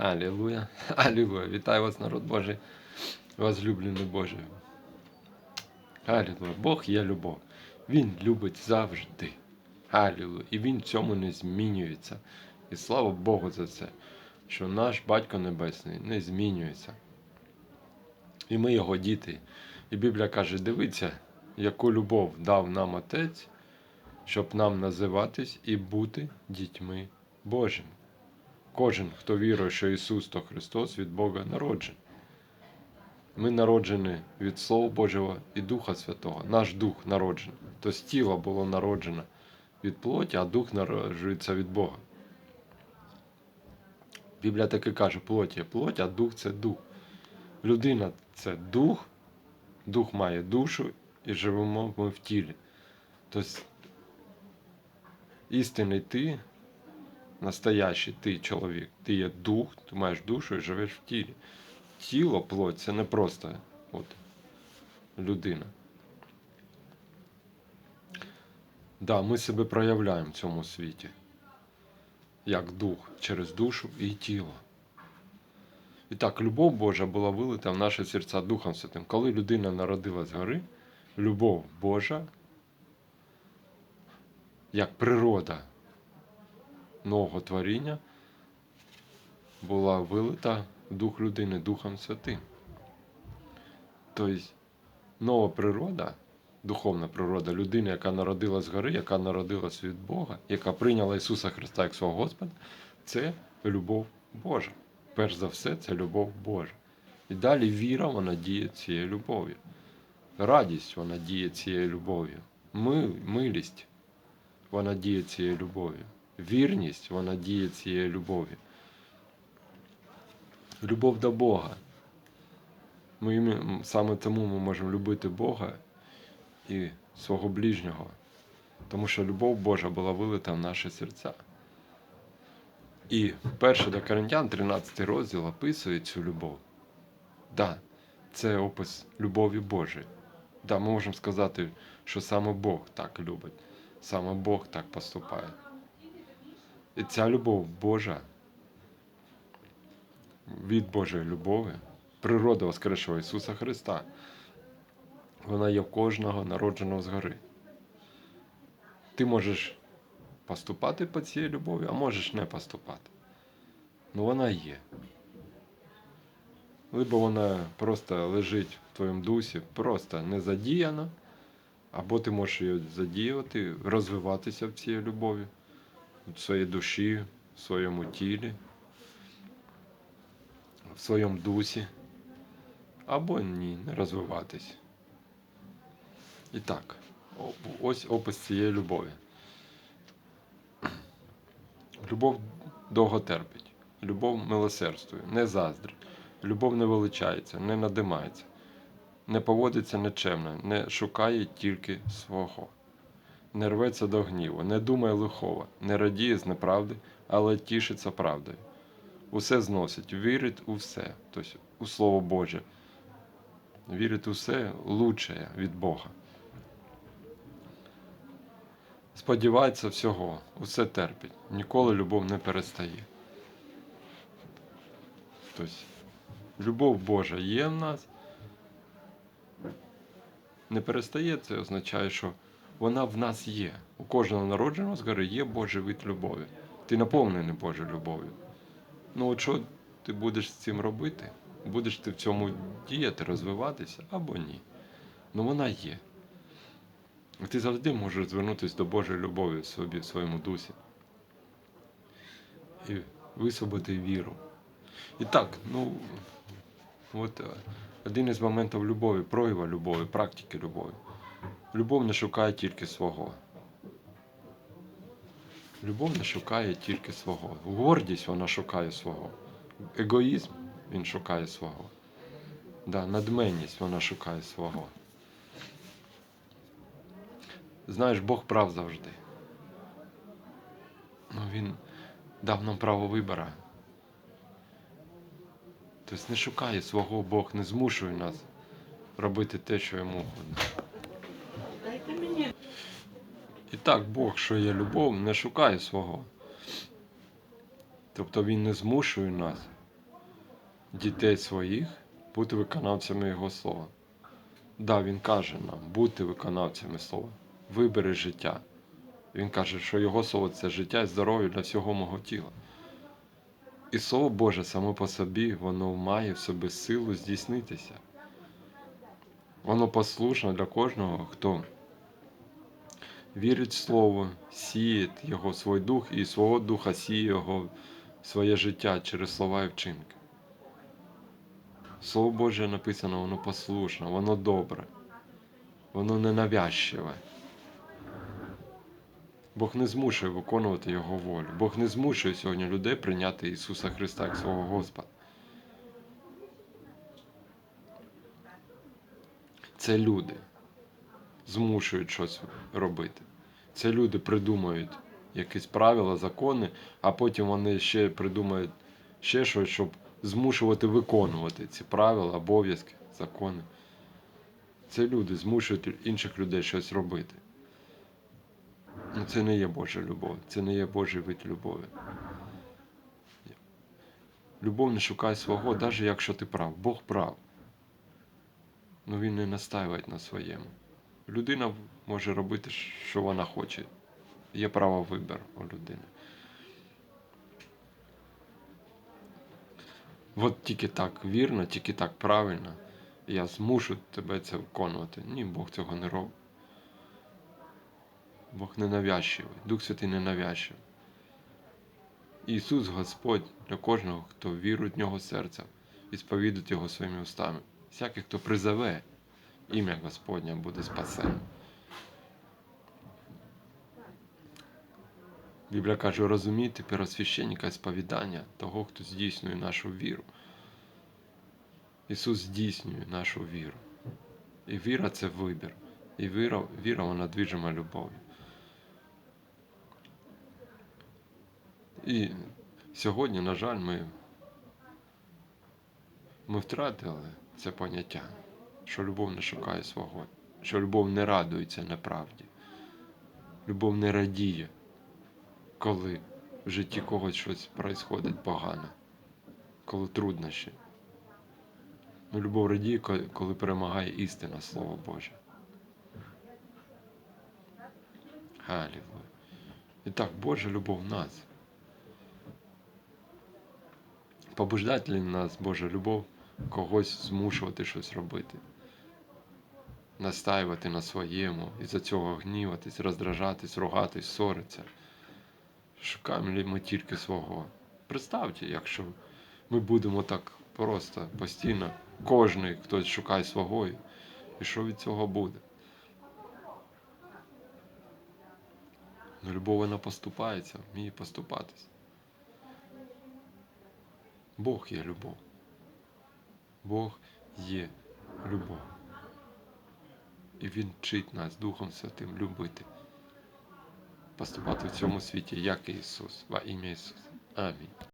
Алілуя. Алілуя. Вітаю вас, народ Божий, возлюблений Божий. Алілуя. Бог є любов. Він любить завжди. Алілуя. І він в цьому не змінюється. І слава Богу за це, що наш Батько Небесний не змінюється. І ми його діти. І Біблія каже: дивіться, яку любов дав нам Отець, щоб нам називатись і бути дітьми Божими. Кожен, хто вірує, що Ісус то Христос від Бога народжений. Ми народжені від Слова Божого і Духа Святого. Наш дух народжений. Тобто тіло було народжено від плоті, а дух народжується від Бога. Біблія таки каже, плоть є плоть, а дух це дух. Людина це дух, дух має душу і живемо ми в тілі. Тобто істинний ти, настоящий ти чоловік, ти є дух, ти маєш душу і живеш в тілі. Тіло, плоть це не просто от, людина. Да, ми себе проявляємо в цьому світі, як дух, через душу і тіло. І так, любов Божа була вилита в наші серця Духом Святим. Коли людина народилась згори, любов Божа, як природа нового творіння, була вилита дух людини Духом Святим. Тобто нова природа, духовна природа людини, яка народилась згори, яка народилась від Бога, яка прийняла Ісуса Христа як свого Господа, це любов Божа. Перш за все, це любов Божа. І далі віра, вона діє цією любов'ю. Радість вона діє цією любов'ю. Ми, милість вона діє цією любов'ю. Вірність вона діє цією любов'ю. Любов до Бога. Ми, саме тому ми можемо любити Бога і свого ближнього. Тому що любов Божа була вилита в наші серця. І перше до Коринтян, 13 розділ описує цю любов. Да, це опис любові Божої. Да, ми можемо сказати, що саме Бог так любить, саме Бог так поступає. І ця любов Божа від Божої любові, природа Воскресшого Ісуса Христа, вона є в кожного народженого згори. Ти можеш поступати по цій любові, а можеш не поступати. Ну вона є. Либо вона просто лежить в твоєму дусі, просто не задіяна, або ти можеш її задіювати, розвиватися в цій любові, в своїй душі, в своєму тілі, в своєму дусі, або ні, не розвиватись. І так, ось опис цієї любові. Любов довго терпить, любов милосердствує, не заздрить, любов не величається, не надимається, не поводиться нечемно, не шукає тільки свого, не рветься до гніву, не думає лихого, не радіє з неправди, але тішиться правдою. Усе зносить, вірить у все, тобто у Слово Боже. Вірить у все лучшее від Бога. Сподівається всього, усе терпить, ніколи любов не перестає. Тобто, любов Божа є в нас. Не перестає, це означає, що вона в нас є. У кожного народженого згори є Божий вид любові. Ти наповнений Божою любов'ю. Ну, от що ти будеш з цим робити? Будеш ти в цьому діяти, розвиватися або ні. Ну вона є. Ти завжди можеш звернутися до Божої любові в собі, в своєму дусі. І висвободити віру. І так, ну, от е, один із моментів любові, проява любові, практики любові. Любов не шукає тільки свого. Любов не шукає тільки свого. Гордість вона шукає свого. Егоїзм він шукає свого. Да, надменність вона шукає свого. Знаєш, Бог прав завжди. Ну, Він дав нам право вибору. Тобто не шукає свого, Бог не змушує нас робити те, що йому угодно. Так, Бог, що є любов, не шукає свого. Тобто Він не змушує нас дітей своїх бути виконавцями Його слова. Да, Він каже нам, бути виконавцями слова, вибери життя. Він каже, що Його слово це життя і здоров'я для всього мого тіла. І Слово Боже само по собі, воно має в собі силу здійснитися. Воно послушно для кожного, хто вірить в Слово, сіє його свій дух і свого духа сіє його своє життя через слова і вчинки. Слово Боже написано, воно послушне, воно добре, воно ненавязчиве. Бог не змушує виконувати Його волю. Бог не змушує сьогодні людей прийняти Ісуса Христа як свого Господа. Це люди змушують щось робити. Це люди придумують якісь правила, закони, а потім вони ще придумають ще щось, щоб змушувати виконувати ці правила, обов'язки, закони. Це люди змушують інших людей щось робити. Ну, це не є Божа любов, це не є Божий вид любові. Любов не шукає свого, навіть якщо ти прав. Бог прав. Ну він не настаює на своєму. Людина може робити, що вона хоче. Є право вибору у людини. От тільки так вірно, тільки так правильно. Я змушу тебе це виконувати. Ні, Бог цього не робить. Бог не навязчивий, Дух Святий не навязчивий. Ісус Господь для кожного, хто вірує в Нього серцем і сповідує Його своїми устами. Всякий, хто призове ім'я Господня, буде спасений. Біблія каже, розумійте первосвященника і сповідання того, хто здійснює нашу віру. Ісус здійснює нашу віру. І віра це вибір. І віра, віра вона двіжима любов'ю. І сьогодні, на жаль, ми, ми втратили це поняття, що любов не шукає свого, що любов не радується неправді. Любов не радіє, коли в житті когось щось відбувається погане, коли труднощі. Ну, любов радіє, коли- перемагає істина, Слово Боже. Халілуя. І так, Божа любов в нас. Побуждать ли нас Божа любов когось змушувати щось робити? Настаювати на своєму, і за цього гніватись, роздражатись, ругатись, ссоритися. Шукаємо ми тільки свого? Представте, якщо ми будемо так просто постійно, кожен хтось шукає свого, і що від цього буде? Ну, любов вона поступається, вміє поступатись. Бог є любов. Бог є любов. І Він вчить нас Духом Святим любити, поступати в цьому світі, як Ісус, во ім'я Ісуса. Амінь.